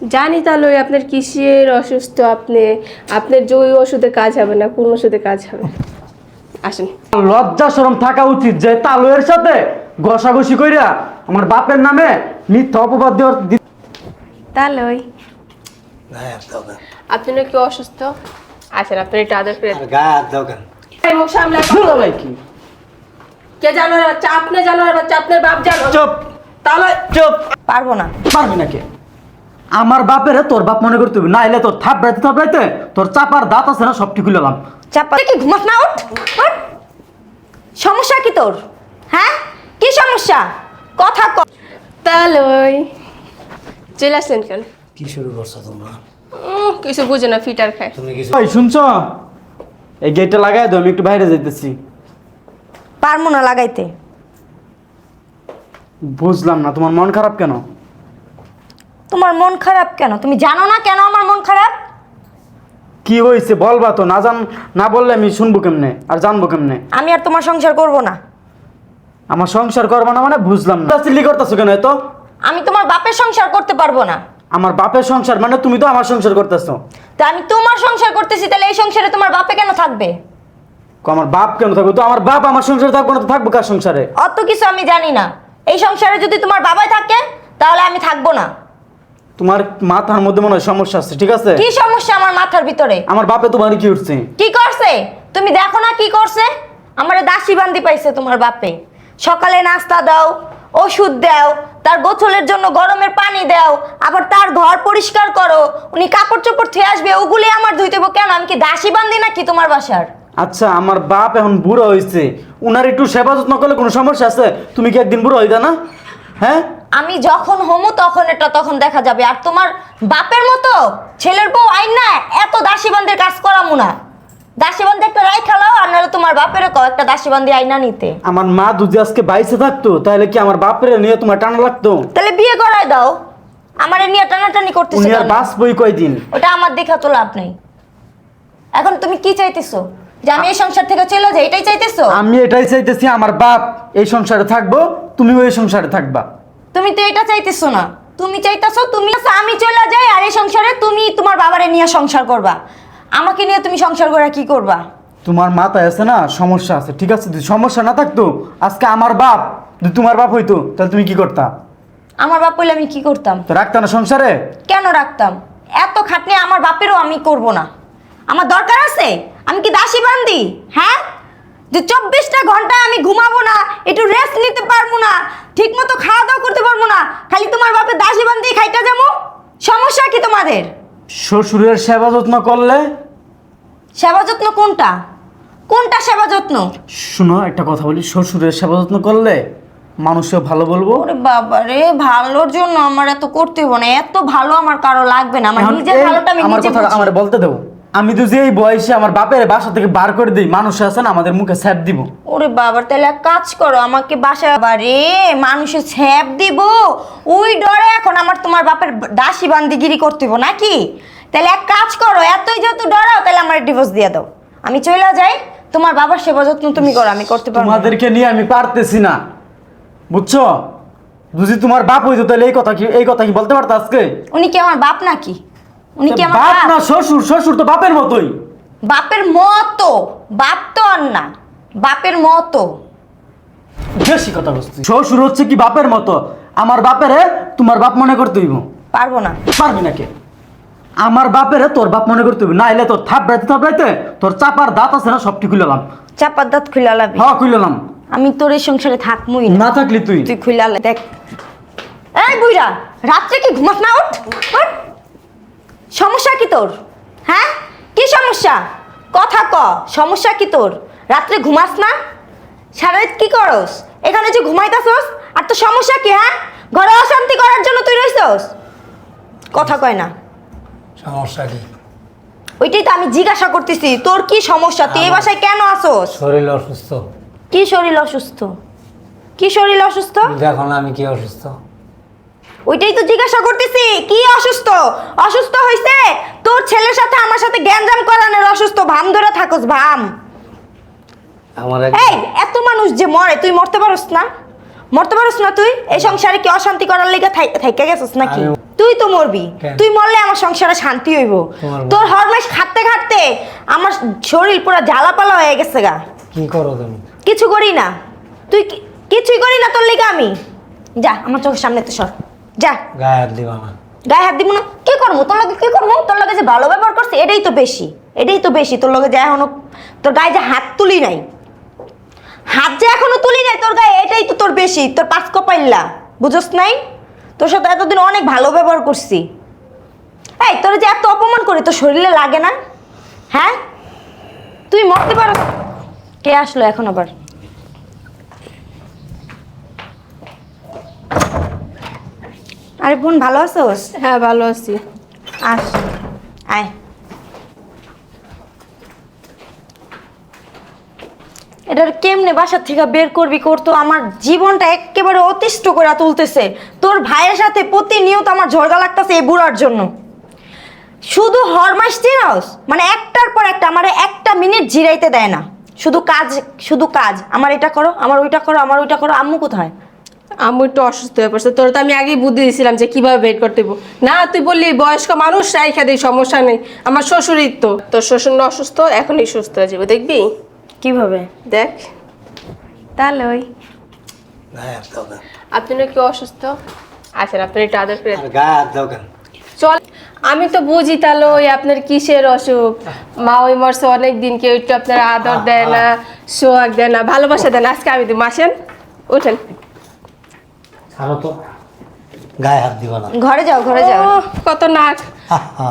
জানি তাহলে ওই আপনার কিসের অসুস্থ আপনি আপনার যে ওই ওষুধে কাজ হবে না কোন ওষুধে কাজ হবে? আসেন। লজ্জা শরম থাকা উচিত যে তালুয়ের সাথে ঘষাঘষি কইরা আমার বাপের নামে মিথ্যা অপবাদ দেওয়ার কেন? আপনি নাকি অসুস্থ? আছেন আপনি একটু আদর করে এই মুখ সামলে ভাই কি? কে জানোয়ার বাচ্চা? আপনি জানোয়ার বাচ্চা আপনার বাপ জানো চুপ। তাহলে চুপ। পারব না। পারবি নাকি আমার বাপের তোর বাপ মনে করতে না এলে তোর থাপড়াইতে থাপড়াইতে তোর চাপার দাঁত আছে না সবটি খুলেলাম চাপা কি ঘুমাস না উঠ উঠ। সমস্যা কি তোর? হ্যাঁ? কি সমস্যা? কথা ক তাহলে ওই চলে আসলেন কেন? কি শুরু করছ তোমরা? উম, কিছু বুঝে না ফিটার খায়। তুমি কিছু ওই শুনছ? এই গেটটা লাগাই দাও আমি একটু বাইরে যাইতেছি। পারব না লাগাইতে। বুঝলাম না তোমার মন খারাপ কেন? তোমার মন খারাপ কেন? তুমি জানো না কেন আমার মন খারাপ? কি হয়েছে বলবা তো না জান না বললে আমি শুনব কেমনে? আর জানব কেমনে? আমি আর তোমার সংসার করব না। আমার সংসার করব না মানে বুঝলাম না। চিল্লি করতেছো কেন এত? আমি তোমার বাপের সংসার করতে পারব না। আমার বাপের সংসার মানে তুমি তো আমার সংসার করতেছো। তা আমি তোমার সংসার করতেছি তাহলে এই সংসারে তোমার বাপে কেন থাকবে? আমার বাপ কেন থাকবে? তো আমার বাপ আমার সংসারে থাকব না তো থাকব কার সংসারে? অত কিছু আমি জানি না। এই সংসারে যদি তোমার বাবাই থাকে তাহলে আমি থাকব না। তোমার মাথার মধ্যে মনে হয় সমস্যা আছে ঠিক আছে? কি সমস্যা আমার মাথার ভিতরে? আমার বাপে তোমার কি উঠছে কি করছে? তুমি দেখো না কি করছে? আমারে দাসী বান্দি পাইছে তোমার বাপে। সকালে নাস্তা দাও ওষুধ দাও তার গোছলের জন্য গরমের পানি দাও আবার তার ঘর পরিষ্কার করো। উনি কাপড় চোপড় থুয়ে আসবে ওগুলি আমার ধুইতে হইবো কেন? আমি কি দাসী বান্দি নাকি তোমার বাসার? আচ্ছা আমার বাপ এখন বুড়ো হয়েছে উনার একটু সেবা যত্ন করলে কোনো সমস্যা আছে? তুমি কি একদিন বুড়ো হইতা না? হ্যাঁ? আমি যখন হমু তখন এটা তখন দেখা যাবে। আর তোমার বাপের মতো ছেলের বউ আইন না এত দাসীবান্দের কাজ করামু না। দাসীবান্ধে একটা রাই খেলাও আর নাহলে তোমার বাপের কও একটা দাসীবান্দি আইনা নিতে। আমার মা যদি আজকে বাইসে থাকতো তাহলে কি আমার বাপের নিয়ে তোমার টানা লাগতো? তাহলে বিয়ে করাই দাও। আমারে নিয়ে টানাটানি করতেছে উনি আর বাস বই কয়দিন? ওটা আমার দেখা তো লাভ নেই। এখন তুমি কি চাইতেছো? যে আমি এই সংসার থেকে চলে যাই এটাই চাইতেছো? আমি এটাই চাইতেছি আমার বাপ এই সংসারে থাকব তুমি ওই সংসারে থাকবা। তুমি তো এটা চাইতেছো না। তুমি চাইতেছো তুমি আমি চলে যাই আর এই সংসারে তুমি তোমার বাবারে নিয়ে সংসার করবা। আমাকে নিয়ে তুমি সংসার করা কি করবা? তোমার মাথায় আছে না সমস্যা আছে ঠিক আছে? যদি সমস্যা না থাকতো আজকে আমার বাপ যদি তোমার বাপ হইতো তাহলে তুমি কি করতা? আমার বাপ বলে আমি কি করতাম? তো রাখতা না সংসারে? কেন রাখতাম? এত খাটনি আমার বাপেরও আমি করব না। আমার দরকার আছে? আমি কি দাসী বান্দি? হ্যাঁ? যে চব্বিশটা ঘণ্টা আমি ঘুমাবো না একটু রেস্ট নিতে পারব না ঠিক মতো খাওয়া দাওয়া করতে পারব না খালি তোমার বাপের দাসী বান্দি খাইটা যাব? সমস্যা কি তোমাদের? শ্বশুরের সেবা যত্ন করলে? সেবা যত্ন কোনটা? কোনটা সেবা যত্ন? শুনো একটা কথা বলি শ্বশুরের সেবা যত্ন করলে মানুষও ভালো বলব? ওরে বাবা রে ভালোর জন্য আমার এত করতে হবে না এত ভালো আমার কারও লাগবে না আমার নিজের ভালোটা আমি আমার নিজে কথা বুঝি। আমার বলতে দেবো। আমি তো যে এই বয়সে আমার বাপের বাসা থেকে বার করে দিই মানুষ আছে না আমাদের মুখে স্যাপ দিব। ওরে বাবার তাহলে এক কাজ করো আমাকে বাসা বারে মানুষে ছ্যাপ দিব। ওই ডরে এখন আমার তোমার বাপের দাসী বান্দিগিরি করতে হইব নাকি? তাহলে এক কাজ করো এতই যেহেতু ডরাও তাহলে আমার ডিভোর্স দিয়ে দাও। আমি চলে যাই তোমার বাবার সেবা যত্ন তুমি করো আমি করতে পারব না। তোমাদেরকে নিয়ে আমি পারতেছি না। বুঝছ? যদি তোমার বাপ হইতো তাহলে এই কথা কি এই কথা কি বলতে পারতো আজকে? উনি কি আমার বাপ নাকি? উনি কি আমার বাপ না শ্বশুর? শ্বশুর তো বাপের মতোই। বাপের মতো? বাপ তো আর না বাপের মতো। বেশি কথা বলছি শ্বশুর হচ্ছে কি বাপের মতো? আমার বাপেরে তোমার বাপ মনে করতে হইব। পারব না। পারবি নাকি? আমার বাপেরে তোর বাপ মনে করতে হইব। না এলে তোর থাপড়াইতে থাপড়াইতে তোর চাপার দাঁত আছে না সবটি খুলেলাম চাপার দাঁত খুলে লাবি। হ্যাঁ খুলেলাম আমি তোর এই সংসারে থাকমই না। না থাকলি তুই? তুই খুলে দেখ। এই বুইরা রাত্রে কি ঘুমাস না? উঠ উঠ। সমস্যা কি তোর? হ্যাঁ? কি সমস্যা? কথা ক সমস্যা কি তোর? রাত্রে ঘুমাস না? সারাদিন কি করস? এখানে যে ঘুমাইতাছস আর তোর সমস্যা কি হ্যাঁ? ঘরে অশান্তি করার জন্য তুই রইছস? কথা কয় না। সমস্যা কি? ওইটাই তো আমি জিজ্ঞাসা করতেছি তোর কি সমস্যা? তুই এই বাসায় কেন আসোস? শরীর অসুস্থ। কি শরীর অসুস্থ? কি শরীর অসুস্থ? দেখো না আমি কি অসুস্থ। ওইটাই তো জিজ্ঞাসা করতেছি কি অসুস্থ? অসুস্থ হইছে তোর ছেলের সাথে আমার সাথে গ্যাঞ্জাম করানোর অসুস্থ ভাম ধরে থাকস ভাম। আমার এই এত মানুষ যে মরে তুই মরতে পারস না? মরতে পারস না তুই? এই সংসারে কি অশান্তি করার লেগে থাইকা গেছিস নাকি? তুই তো মরবি। তুই মরলে আমার সংসারে শান্তি হইব। তোর হরমেশ খাটতে খাটতে আমার শরীর পুরো জ্বালাপালা হয়ে গেছে গা। কি করো তুমি? কিছু করি না। তুই কিছুই করি না তোর লিগে আমি। যা আমার চোখের সামনে তো সর। যা। গায়ে হাত দিবা না। গায়ে হাত দিব না? কি করব? তোর লগে কি করব? তোর লগে যে ভালো ব্যবহার করছে এটাই তো বেশি। এটাই তো বেশি। তোর লগে যে এখনও তোর গায়ে যে হাত তুলি নাই। হাত যে এখনও তুলি নাই তোর গায়ে এটাই তো তোর বেশি। তোর পাঁচ কপাইল্লা বুঝস নাই? তোর সাথে এতদিন অনেক ভালো ব্যবহার করছি। এই তোর যে এত অপমান করি তোর শরীরে লাগে না? হ্যাঁ? তুই মরতে পারো কে আসলো এখন আবার? আরে বোন ভালো আছোস? হ্যাঁ ভালো আছি। আস। আয়। এটার কেমনে বাসার থেকে বের করবি করতো আমার জীবনটা একেবারে অতিষ্ঠ করে তুলতেছে। তোর ভাইয়ের সাথে প্রতিনিয়ত আমার ঝরগা লাগতেছে এই বুড়ার জন্য। শুধু হরমাস চিনাস মানে একটার পর একটা আমার একটা মিনিট জিরাইতে দেয় না। শুধু কাজ শুধু কাজ। আমার এটা করো আমার ওইটা করো আমার ওইটা করো। আম্মু কোথায়? আমি একটু অসুস্থ হয়ে পড়ছে। তোর তো আমি আগেই বুদ্ধি দিয়েছিলাম যে কীভাবে বের করতে না তুই বললি বয়স্ক মানুষ রাইখা দিই সমস্যা নেই। আমার শ্বশুরই তো। তোর শ্বশুর না অসুস্থ এখনই সুস্থ হয়ে যাবে দেখবি? কীভাবে? দেখ। তাহলে ওই। আপনি নাকি অসুস্থ? আসেন আপনি একটু আদর করে। চল। আমি তো বুঝি তাহলে ওই আপনার কিসের অসুখ? মা ওই মরছে অনেক দিন কেউ একটু আপনার আদর দেয় না সোহাগ দেয় না ভালোবাসা দেয় না। আজকে আমি দিব। আসেন উঠেন। ছাড়ো তো গায়ে হাত দিবা না। ঘরে যাও ঘরে যাও। কত নাক।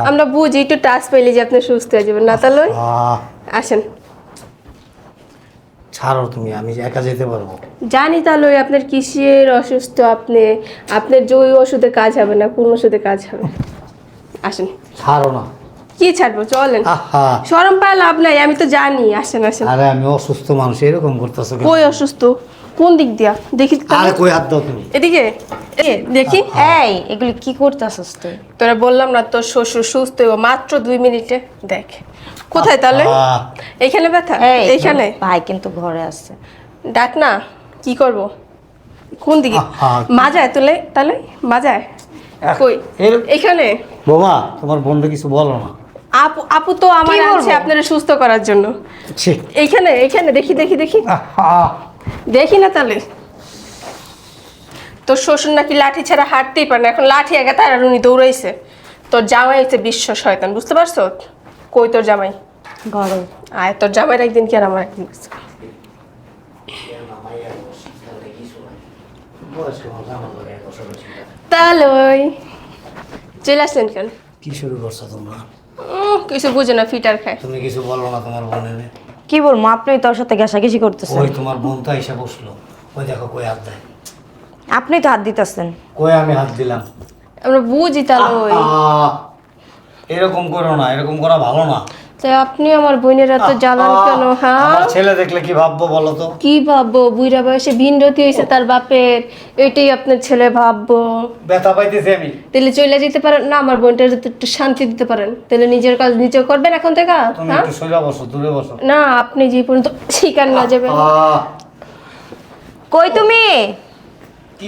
আমরা বুঝি একটু টাচ পেলে যে আপনি সুস্থ হয়ে যাবেন। না তাহলে আসেন। ছাড়ো তুমি আমি একা যেতে পারব। জানি তাহলে আপনার কিসের অসুস্থ আপনি? আপনার যে ওই ওষুধে কাজ হবে না কোন ওষুধে কাজ হবে? আসেন। ছাড়ো না। কি ছাড়বো চলেন। আহা। সরম পায় লাভ নাই আমি তো জানি আসেন আসেন। আরে আমি অসুস্থ মানুষ এরকম করতেছো কই অসুস্থ? কোন দিক দিয়া? দেখি আরে কই হাত দাও তুমি? এদিকে এ, দেখি। এই এগুলি কি করতেছস তুই? তোরা বললাম না তোর শ্বশুর সুস্থ মাত্র দুই মিনিটে। দেখ কোথায় তাহলে? আহ, এইখানে ব্যথা? এই এইখানে? ভাই কিন্তু ঘরে আছে। ডাক না কি করব? কোন দিকে। মাজায় তুলে তাহলে? মাজায়? কই? এইখানে বাবা তোমার বন্ধু কিছু বলো না। আপু আপু তো আমার আছে আপনারা সুস্থ করার জন্য। এইখানে এইখানে দেখি দেখি দেখি। দেখি না তাহলে। তোর শ্বশুর নাকি লাঠি ছাড়া হাঁটতেই পারে না। এখন লাঠি একা তার আর উনি দৌড়াইছে। তোর জামাই হচ্ছে বিশ্ব শয়তান বুঝতে পারছ? কই তোর জামাই? ঘরে। আয় তোর জামাইয়ের একদিন কি আর আমার একদিন তাহলে ওই চলে আসলেন কেন? কি শুরু করছ তোমরা? কিছু বুঝে না ফিটার খায়। তুমি কিছু বলো না তোমার বোনের কি বলব আপনি তোর সাথে ঘেঁষাঘেঁষি করতেছেন। ওই তোমার বোন তো এসে বসল। ওই দেখো কই হাত দেয়। আপনি তো হাত দিতেছেন। কই আমি হাত দিলাম? আমরা বুঝি তাহলে ওই। এরকম করো না এরকম করা ভালো না। তাই আপনি আমার বোনের এত জ্বালান কেন হ্যাঁ? আমার ছেলে দেখলে কি ভাববো বলো তো? কি ভাববো? বুড়া বয়সে ভিনরতি হয়েছে তার বাপের। এটাই আপনার ছেলে ভাববো। ব্যথা পাইতেছি আমি। তাহলে চলে যেতে পারেন। না আমার বোনটা যদি একটু শান্তি দিতে পারেন। তাহলে নিজের কাজ নিজে করবেন এখন থেকে তুমি হ্যাঁ একটু সোজা বসো দূরে বসো। না আপনি যে পর্যন্ত শিকার না যাবেন। কই তুমি? কি?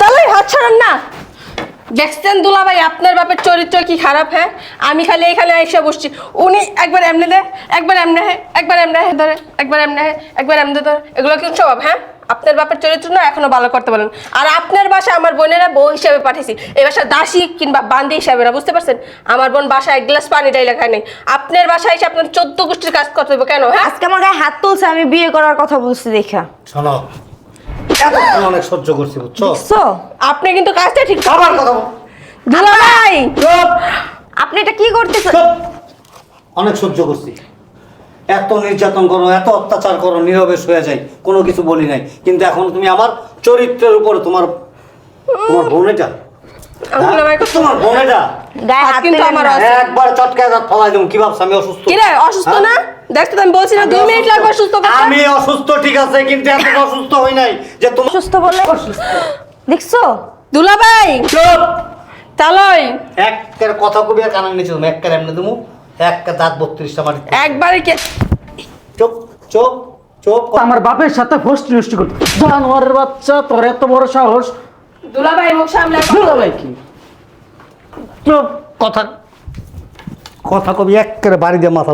তাহলে হাত ছাড়েন না। দেখছেন দুলা ভাই আপনার বাপের চরিত্র কি খারাপ হ্যাঁ? আমি খালি এখানে এসে বসছি। উনি একবার এমনি দেয় একবার এমনি হ্যাঁ একবার এমনি হ্যাঁ ধরে একবার এমনি হ্যাঁ একবার এমনি ধরে। এগুলো কি স্বভাব হ্যাঁ? আপনার বাপের চরিত্র না এখনও ভালো করতে পারেন। আর আপনার বাসা আমার বোনেরা বউ হিসাবে পাঠিয়েছি। এই বাসা দাসী কিংবা বান্দি হিসাবে না বুঝতে পারছেন? আমার বোন বাসায় এক গ্লাস পানি ডাইলে খায় নেই। আপনার বাসায় এসে আপনার চোদ্দ গোষ্ঠীর কাজ করতে হবে কেন হ্যাঁ? আজকে আমার গায়ে হাত তুলছে আমি বিয়ে করার কথা বলছি দেখা। শোনো এতক্ষণ অনেক সহ্য করছি বুঝছ? আপনি কিন্তু কাজটা ঠিক আবার কথা বল। দুলাভাই চুপ! আপনি এটা কি করতেছেন চুপ! অনেক সহ্য করছি। এত নির্যাতন করো এত অত্যাচার করো নীরবে শুয়ে যাই। কোনো কিছু বলি নাই। কিন্তু এখন তুমি আমার চরিত্রের উপরে তোমার তোমার বোনেটা তোমার বোনেটা গায়ে হাত কিন্তু আমার একবার চটকায় দাঁত ফলাই দেবো কি ভাবছ আমি অসুস্থ? কি রে অসুস্থ হ্যাঁ? না? দেখতো আমি বলছি না আমি মিনিট লাগবে সুস্থ আমি অসুস্থ ঠিক আছে কিন্তু এত অসুস্থ হই নাই যে তোমার সুস্থ বলে দেখছ? দুলাভাই! চুপ! তালই! একের কথা কবি আর কানের নিচে তুমি একের এমনি দেবো একটা দাঁত বত্রিশটা মারি একবারে কে চুপ চুপ চুপ। আমার বাপের সাথে ফষ্টি নষ্টি করতে। জানোয়ারের বাচ্চা তোর এত বড় সাহস। দুলাভাই মুখ সামলে দুলা ভাই কি? কথা কথা কবি একেবারে বাড়ি দিয়ে মাথা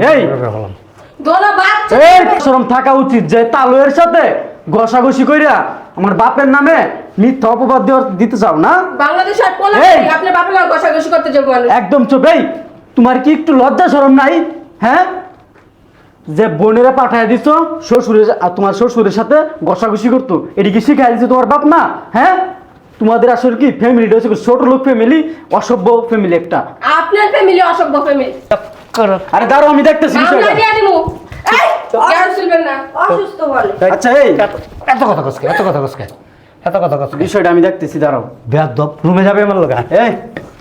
হলাম। দোলা বাদ এই শরম থাকা উচিত যে তালুয়ের সাথে ঘষাঘষি কইরা আমার বাপের নামে মিথ্যা অপবাদ দিতে চাও না? বাংলাদেশ আর পোলা বাপের লাগে ঘষাঘষি করতে যাব একদম চুপ। এই তোমার কি একটু লজ্জা শরম নাই? হ্যাঁ? যে বোনেরা পাঠায় দিছ শ্বশুরের আর তোমার শ্বশুরের সাথে ঘষাঘষি করতো এটি কি শিখাই দিছে তোমার বাপ না হ্যাঁ? তোমাদের আসলে কি ফ্যামিলিটা হচ্ছে ছোট লোক ফ্যামিলি অসভ্য ফ্যামিলি একটা। আপনার ফ্যামিলি অসভ্য ফ্যামিলি আরে দাঁড়ো আমি দেখতেছি বিষয়টা। দিয়ে দিমু এই জ্ঞান শুনবেন না। অসুস্থ বলে। আচ্ছা এই এত- কথা কসকে এত কথা কসকে এত কথা কসকে বিষয়টা আমি দেখতেছি দাঁড়াও। বেয়াদব রুমে যাবে আমার লগা? এই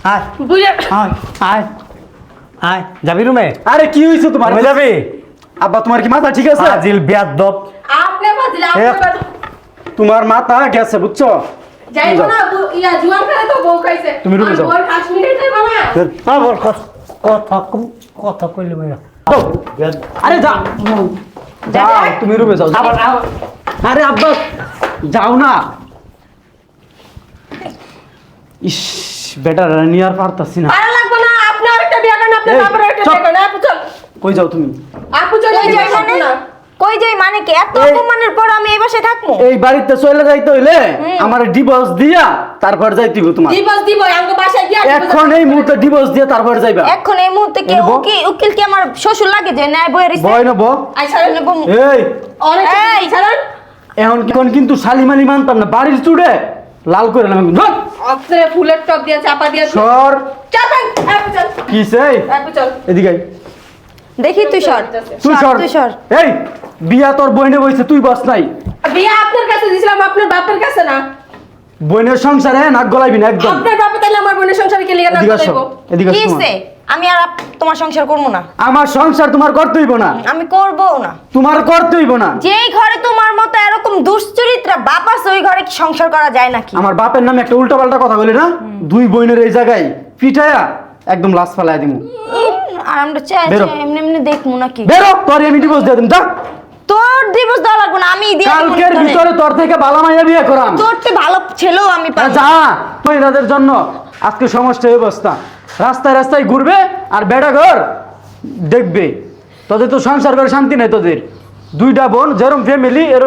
আয়। বুঝে আয় আয় আয়। যাবি রুমে? আরে কি হয়েছে তোমার? রুমে যাবি? আব্বা তোমার কি মাথা ঠিক আছে? আজিল বেয়াদব। আপনি ফাজিল আপনি। তোমার মাথা গেছে বুঝছ? যাইবো না বউ- ইয়া জুয়ান খেলে তো বউ খাইছে। তুমি রুমে আর যাও। বউয়ের কাশ্মীরে যাইবো না। আবার কথা কথা কইলে ভাইয়া। আরে যা। যাও তুমি রুমে যাও আবার আবার। আরে আব্বা যাও না। ইস পারতাছি না। ভালো লাগবে না আপনি আরেকটা বিয়ে করেন আপনার এই, বাপের আরেকটা করেন। আপু চল। কই যাও তুমি? আপু চল যাই না। কই যাই মানে কি? এত অপমানের পর আমি এই বাসায় থাকব? এই বাড়িতে চলে যাইতে হইলে আমার ডিভোর্স দিয়া তারপর যাইতে হবে তোমার। দিবস দিব আঙ্গ বাসায় গিয়া এখন এই মুহূর্তে ডিভোর্স দিয়ে তারপর যাইবা। এখন এই মুহূর্তে কি? উকিল উকিল কি আমার শ্বশুর লাগে যে ন্যায় বইয়ের ভয় নেব আই নেব এই। অনেক এই! এখন এখন কিন্তু শালিমালি মানতাম না। বাড়ির চুড়ে লাল করে নাম আপনি ফুলের টপ দিয়ে চাপা দিয়ে সর। চাপেন। আপু চল কি সেই চল এদিকে দেখি তুই সর। তুই সর। তুই সর। এই। বিয়া তোর বইনে বইছে তুই বস নাই। বিয়ে আপনার কাছে দিছিলাম আপনার বাপের কাছে না? বইনের সংসারে নাক গলাইবি না একদম। আপনার বাপে তাহলে আমার বোনের সংসারে কে লিগা না এদিকে আসো দেবো এদিকে কি হইছে? আমি আর তোমার সংসার করব না। আমার সংসার তোমার করতে হইব না। আমি করব না। তোমার করতে হইব না। যেই ঘরে তোমার মতো এরকম দুশ্চরিত্রা বাপ আছে ওই ঘরে কি সংসার করা যায় নাকি? আমার বাপের নামে একটা উল্টা পাল্টা কথা বলি না? দুই বোনের এই জায়গায় পিঠায়া একদম লাশ ফালাই দিমু। আর আমরা চাই এমনি এমনি দেখব নাকি? বেরো তোর আমি ডিভোর্স দিয়ে দিম যা। তোর দিবস দেওয়া লাগবে না আমি দিয়ে কালকের ভিতরে তোর থেকে ভালো মাইয়া বিয়ে করাম। তোর তো ভালো ছেলেও আমি পাবো। যা মহিলাদের জন্য। আজকে সমস্যা এই অবস্থা। রাস্তায় রাস্তায় ঘুরবে আর বেড়া ঘর দেখবে। তোদের তো সংসার করে শান্তি নেই তোদের। দুইটা বোন যেরকম ফ্যামিলি এরকম